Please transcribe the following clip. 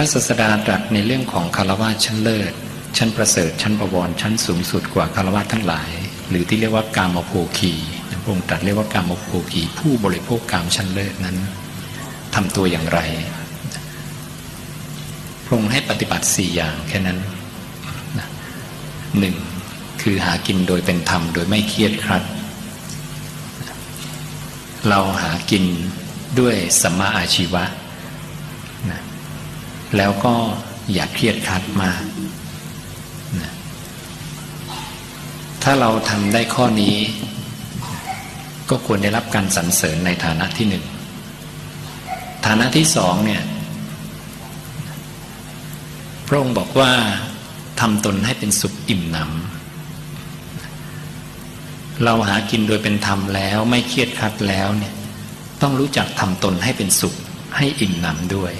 ระศาสดาตรัสในเรื่องของคารวะชั้นเลิศ ชั้นประเสริฐ ชั้นประวรชั้นสูงสุดกว่าคารวะทั้งหลาย หรือที่เรียกว่ากามโภคีพระองค์ตรัสเรียกว่ากามโภคี ผู้บริโภคกามชั้นเลิศนั้นทำตัวอย่างไรพระองค์ให้ปฏิบัติสี่อย่างแค่นั้นหนึ่งคือหากินโดยเป็นธรรมโดยไม่เครียดครัด เราหากินด้วยสัมมาอาชีวะนะ แล้วก็อย่าเครียดคัดมากนะถ้าเราทำได้ข้อนี้ ก็ควรได้รับการสรรเสริญในฐานะที่หนึ่ง ฐานะที่สองเนี่ย พระองค์บอกว่าทำตนให้เป็นสุขอิ่มหนำเราหากินโดยเป็นธรรมแล้วไม่เครียดคัดแล้วเนี่ย ต้องรู้จักทำตนให้เป็นสุขให้อิ่มหนำด้วย